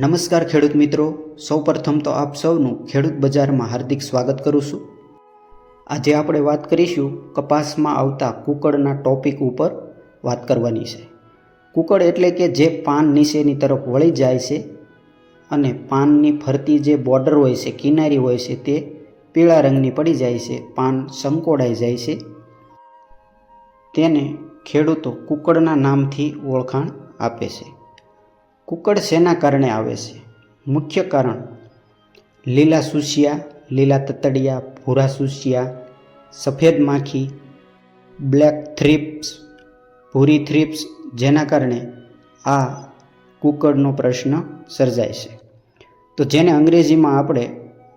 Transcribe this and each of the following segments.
નમસ્કાર ખેડૂત મિત્રો. સૌપ્રથમ તો આપ સૌનું ખેડૂત બજારમાં હાર્દિક સ્વાગત કરું છું. આજે આપણે વાત કરીશું કપાસમાં આવતા કુકડના ટોપિક ઉપર વાત કરવાની છે. કુકડ એટલે કે જે પાન નીચેની તરફ વળી જાય છે અને પાનની ફરતી જે બોર્ડર હોય છે, કિનારી હોય છે, તે પીળા રંગની પડી જાય છે, પાન સંકોડાઈ જાય છે. તેને ખેડૂતો કુકડના નામથી ઓળખાણ આપે છે. કુકડ શેના કારણે આવે છે? મુખ્ય કારણ, લીલા સુસિયા, લીલા તતડિયા, ભૂરા સુસિયા, સફેદ માખી, બ્લેક થ્રીપ્સ, ભૂરી થ્રીપ્સ જેના કારણે આ કુકડનો પ્રશ્ન સર્જાય છે. તો જેને અંગ્રેજીમાં આપણે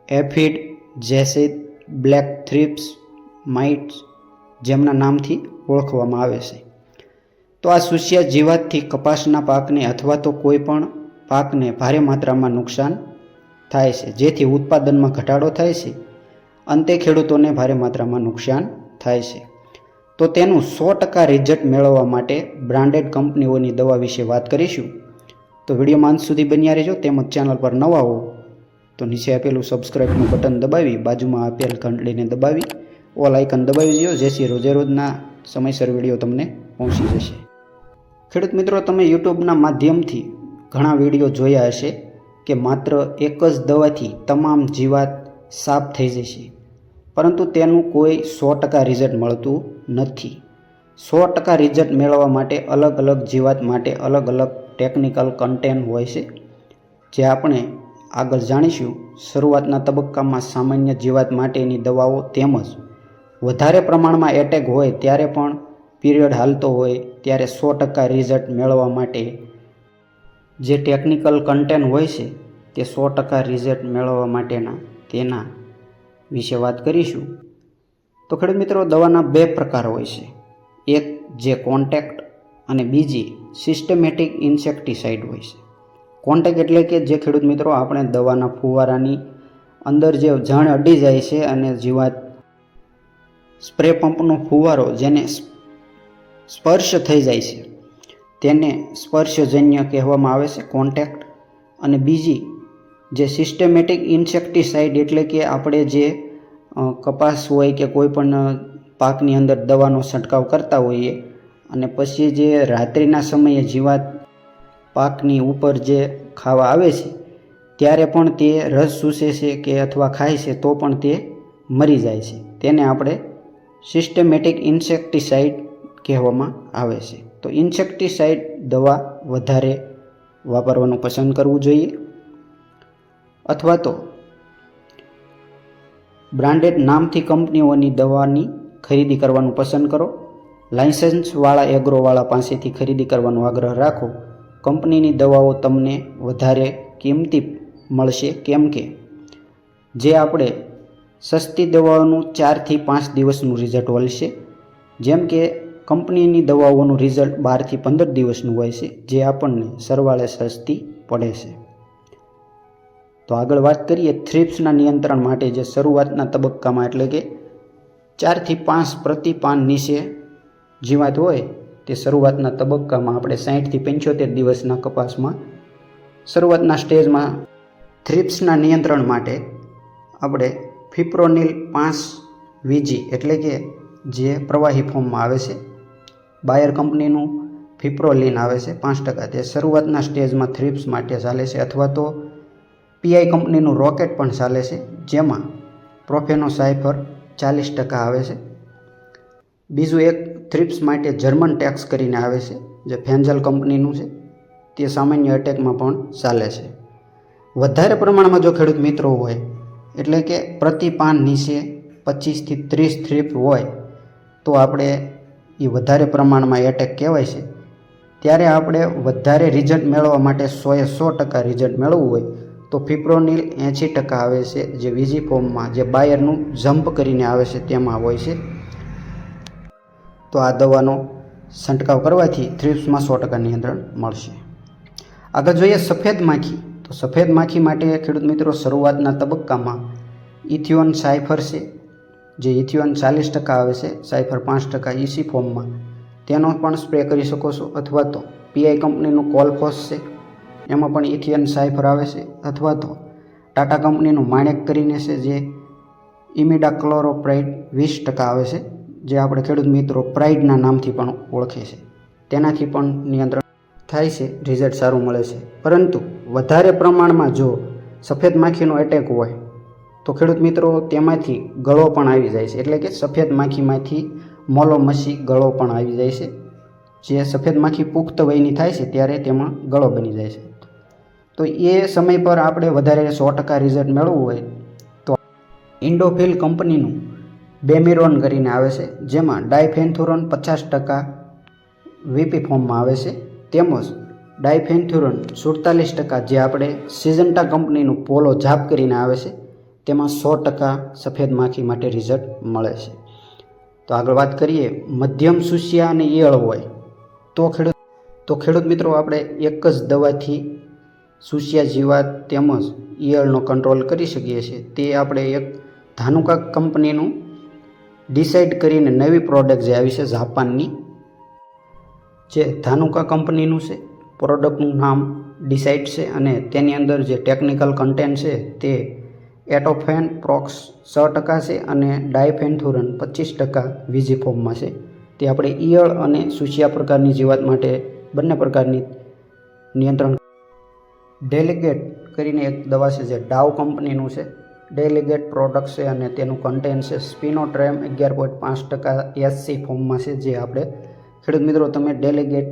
એફિડ, જેસિડ, બ્લેક થ્રીપ્સ, માઇટ્સ જેમના નામથી ઓળખવામાં આવે છે. તો આ સુસ્યા જીવાતથી કપાસના પાકને અથવા તો કોઈ પણ પાકને ભારે માત્રામાં નુકસાન થાય છે, જેથી ઉત્પાદનમાં ઘટાડો થાય છે. અંતે ખેડૂતોને ભારે માત્રામાં નુકસાન થાય છે. તો તેનું સો ટકા રિઝલ્ટ મેળવવા માટે બ્રાન્ડેડ કંપનીઓની દવા વિશે વાત કરીશું. તો વિડીયોમાં અંત સુધી બન્યા રહેજો, તેમજ ચેનલ પર નવા હો, તો નીચે આપેલું સબસ્ક્રાઈબનું બટન દબાવી, બાજુમાં આપેલ ઘંટડીને દબાવી ઓલ આઇકન દબાવી દો જેથી રોજે રોજના સમયસર વીડિયો તમને પહોંચી જશે. ખેડૂત મિત્રો, તમે યુટ્યુબના માધ્યમથી ઘણા વીડિયો જોયા હશે કે માત્ર એક જ દવાથી તમામ જીવાત સાફ થઈ જશે. પરંતુ તેનું કોઈ સો ટકા રિઝલ્ટ મળતું નથી. સો ટકા રિઝલ્ટ મેળવવા માટે અલગ અલગ જીવાત માટે અલગ અલગ ટેકનિકલ કન્ટેન્ટ હોય છે. જે આપણે આગળ જાણીશું. શરૂઆતના તબક્કામાં સામાન્ય જીવાત માટેની દવાઓ તેમજ વધારે પ્રમાણમાં એટેક હોય ત્યારે પણ પીરિયડ હાલતો હોય ત્યારે સો ટકા રિઝલ્ટ મેળવવા માટે જે ટેકનિકલ કન્ટેન્ટ હોય છે તે સો ટકા રિઝલ્ટ મેળવવા માટેના તેના વિશે વાત કરીશું. તો ખેડૂત મિત્રો, દવાના બે પ્રકાર હોય છે. એક જે કોન્ટેક્ટ અને બીજી સિસ્ટમેટિક ઇન્સેક્ટિસાઇડ હોય છે. કોન્ટેક્ટ એટલે કે જે ખેડૂત મિત્રો, આપણે દવાના ફુવારાની અંદર જે જાણ અડી જાય છે અને જીવાત સ્પ્રે પંપનો ફુવારો જેને સ્પર્શ થઈ જાય છે. તેને સ્પર્શજન્ય કહેવામાં આવે છે કોન્ટેક્ટ અને બીજી જે સિસ્ટમેટિક ઇન્સેક્ટિસાઇડ એટલે કે આપણે જે કપાસ હોય કે કોઈ પણ પાકની અંદર દવાનો છંટકાવ કરતા હોઈએ અને પછી જે રાત્રિના સમયે જીવાત પાકની ઉપર જે ખાવા આવે છે, ત્યારે પણ તે રસ ચૂસે છે કે અથવા ખાય છે તો પણ તે મરી જાય છે. તેને આપણે સિસ્ટમેટિક ઇન્સેક્ટિસાઇડ કહેવામાં આવે છે. તો ઇન્સેક્ટિસાઇડ દવા વધારે વાપરવાનું પસંદ કરવું જોઈએ? અથવા તો બ્રાન્ડેડ નામથી કંપનીઓની દવાની ખરીદી કરવાનું પસંદ કરો? લાઇસન્સવાળા એગ્રોવાળા પાસેથી ખરીદી કરવાનો આગ્રહ રાખો. કંપનીની દવાઓ તમને વધારે કિંમતી મળશે કેમ કે જે આપણે સસ્તી દવાઓનું ચારથી પાંચ દિવસનું રિઝલ્ટ મળશે જેમ કે કંપનીની દવાઓનું રિઝલ્ટ બારથી પંદર દિવસનું હોય છે, જે આપણને સરવાળે સસ્તી પડે છે. તો આગળ વાત કરીએ થ્રિપ્સના નિયંત્રણ માટે, જે શરૂઆતના તબક્કામાં એટલે કે ચારથી પાંચ પ્રતિ પાન નીચે જીવાત હોય, તે શરૂઆતના તબક્કામાં આપણે સાહીઠથી પંચોતેર દિવસના કપાસમાં શરૂઆતના સ્ટેજમાં થ્રિપ્સના નિયંત્રણ માટે આપણે ફિપ્રોનિલ પાંચ વીજી એટલે કે જે પ્રવાહી ફોર્મમાં આવે છે બાયર કંપનીનું ફિપ્રોલિન આવે છે, પાંચ ટકા. તે શરૂઆતના સ્ટેજમાં થ્રિપ્સ માટે ચાલે છે અથવા તો પીઆઈ કંપનીનું રોકેટ પણ ચાલે છે, જેમાં પ્રોફેનો સાયફર ચાલીસ ટકા આવે છે. બીજું એક થ્રિપ્સ માટે જર્મન ટેક્સ કરીને આવે છે, જે ફેન્જલ કંપનીનું છે. તે સામાન્ય અટેકમાં પણ ચાલે છે. વધારે પ્રમાણમાં જો ખેડૂત મિત્રો હોય, એટલે કે પ્રતિ પાન નીચે પચીસથી ત્રીસ થ્રીપ હોય, તો આપણે એ વધારે પ્રમાણમાં એટેક કહેવાય છે. ત્યારે આપણે વધારે રિઝલ્ટ મેળવવા માટે સોએ સો ટકા રિઝલ્ટ મેળવવું હોય, તો ફિપ્રોનિલ એંશી ટકા આવે છે, જે વીજી ફોર્મમાં જે બાયરનું જમ્પ કરીને આવે છે, તેમાં હોય છે. તો આ દવાનો છંટકાવ કરવાથી થ્રિપ્સમાં સો ટકા નિયંત્રણ મળશે. આગળ જોઈએ સફેદ માખી. તો સફેદ માખી માટે ખેડૂત મિત્રો, શરૂઆતના તબક્કામાં ઇથિયોન સાયફર છે. જે ઇથિયોન ચાલીસ ટકા આવે છે સાયફર પાંચ ટકા ઇસી ફોર્મમાં. તેનો પણ સ્પ્રે કરી શકો છો અથવા તો પીઆઈ કંપનીનું કોલફોસ છે, એમાં પણ ઇથિયન સાયફર આવે છે અથવા તો ટાટા કંપનીનું માણેક કરીને છે જે ઇમિડા ક્લોરોપ્રાઇડ વીસ ટકા આવે છે, જે આપણે ખેડૂત મિત્રો પ્રાઇડના નામથી પણ ઓળખે છે. તેનાથી પણ નિયંત્રણ થાય છે, રિઝલ્ટ સારું મળે છે. પરંતુ વધારે પ્રમાણમાં જો સફેદ માખીનો એટેક હોય તો ખેડૂત મિત્રો, તેમાંથી ગળો પણ આવી જાય છે. એટલે કે સફેદ માખીમાંથી મોલોમસી ગળો પણ આવી જાય છે. જે સફેદ માખી પુખ્ત વયની થાય છે, ત્યારે તેમાં ગળો બની જાય છે. તો એ સમય પર આપણે વધારે સો ટકા રિઝલ્ટ મેળવવું હોય તો ઇન્ડોફિલ કંપનીનું બેમિરોન કરીને આવે છે, જેમાં ડાયફેન્થુરોન પચાસ ટકા વીપી ફોર્મમાં આવે છે. તેમજ ડાયફેન્થ્યુરોન સુડતાલીસ ટકા જે આપણે સિઝન્ટા કંપનીનું પોલો જાપ કરીને આવે છે. તેમાં સો ટકા સફેદ માખી માટે રિઝલ્ટ મળે છે. તો આગળ વાત કરીએ, મધ્યમ સુસિયા અને ઈયળ હોય, તો ખેડૂત તો ખેડૂત મિત્રો આપણે એક જ દવાથી સુસિયા જીવાત તેમજ ઈયળનો કંટ્રોલ કરી શકીએ છીએ. તે આપણે એક ધાનુકા કંપનીનું ડિસાઇડ કરીને નવી પ્રોડક્ટ જે આવી છે જાપાનની, જે ધાનુકા કંપનીનું છે પ્રોડક્ટનું નામ ડિસાઇડ છે અને તેની અંદર જે ટેકનિકલ કન્ટેન્ટ છે તે એટોફેન પ્રોક્સ છ ટકા છે અને ડાયફેન્થુરન પચીસ ટકા વીજી ફોર્મમાં છે. તે આપણે ઈયળ અને સુશિયા પ્રકારની જીવાત માટે બંને પ્રકારની નિયંત્રણ ડેલિગેટ કરીને એક દવા છે જે ડાવ કંપનીનું છે. ડેલિગેટ પ્રોડક્ટ છે અને તેનું કન્ટેન્ટ છે સ્પિનોટ્રેમ અગિયાર પોઈન્ટ પાંચ ટકા એસસી ફોર્મમાં છે જે આપણે ખેડૂત મિત્રો તમે ડેલિગેટ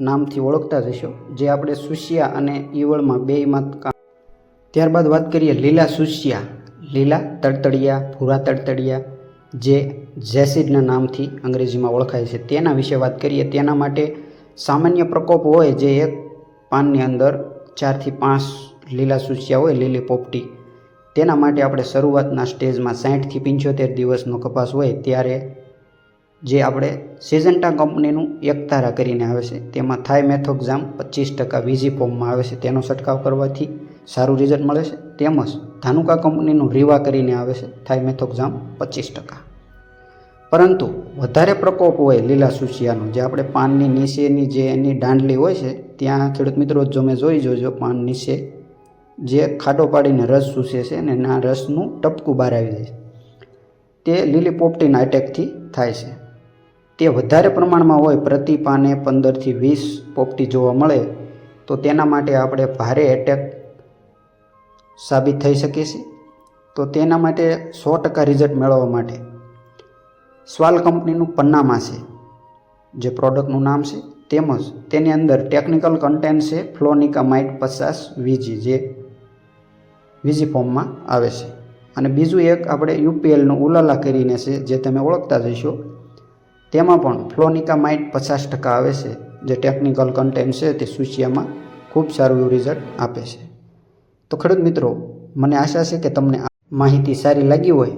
નામથી ઓળખતા જશો જે આપણે સુશિયા અને ઈવળમાં બેયમાં ત્યારબાદ વાત કરીએ લીલા સુસિયા, લીલા તડતડિયા, ભૂરા તડતડિયા, જે જેસિડના નામથી અંગ્રેજીમાં ઓળખાય છે. તેના વિશે વાત કરીએ, તેના માટે સામાન્ય પ્રકોપ હોય જે એક પાનની અંદર ચારથી પાંચ લીલા સુસિયા હોય, લીલી પોપટી. તેના માટે આપણે શરૂઆતના સ્ટેજમાં સાહીઠથી પંચોતેર દિવસનો કપાસ હોય ત્યારે જે આપણે સિઝન્ટા કંપનીનું એકતારા કરીને આવે છે, તેમાં થાઈ મેથોક્ઝામ પચીસ ટકા વીજી ફોર્મમાં આવે છે. તેનો છંટકાવ કરવાથી સારું રિઝલ્ટ મળે છે. તેમજ ધાનુકા કંપનીનું રીવા કરીને આવે છે. થાઈ મેથોક્ઝામ પચીસ ટકા. પરંતુ વધારે પ્રકોપ હોય લીલા સુસિયાનો, જે આપણે પાનની નીચેની જે એની દાંડલી હોય છે, ત્યાં ખેડૂત મિત્રો જો મેં જોઈ જોજો પાન નીચે જે ખાડો પાડીને રસ સૂસે છે અને એના રસનું ટપકું બહાર આવી જાય છે. તે લીલી પોપટીના એટેકથી થાય છે. તે વધારે પ્રમાણમાં હોય પ્રતિ પાને પંદરથી વીસ પોપટી જોવા મળે, તો તેના માટે આપણે ભારે એટેક સાબિત થઈ શકે છે? તો તેના માટે સો ટકા રિઝલ્ટ મેળવવા માટે સ્વાલ કંપનીનું પન્નામાં છે, જે પ્રોડક્ટનું નામ છે. તેમજ તેની અંદર ટેકનિકલ કન્ટેન્ટ છે ફ્લોનિકા માઇટ પચાસ વીજી, જે વીજી ફોર્મમાં આવે છે. અને બીજું એક આપણે યુપીએલનું ઉલાલા કરીને છે, જે તમે ઓળખતા જઈશો તેમાં પણ ફ્લોનિકા માઇટ પચાસ ટકા આવે છે, જે ટેકનિકલ કન્ટેન્ટ છે, તે સૂચિયામાં ખૂબ સારું રિઝલ્ટ આપે છે. તો ખેડૂત મિત્રો, મને આશા છે કે તમને આ માહિતી સારી લાગી હોય,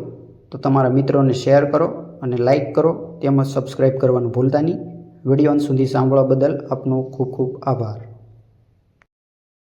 તો તમારા મિત્રોને શેર કરો અને લાઈક કરો, તેમજ સબસ્ક્રાઈબ કરવાનું ભૂલતા નહીં. વીડિયો અંત સુધી સાંભળવા બદલ આપનો ખૂબ ખૂબ આભાર.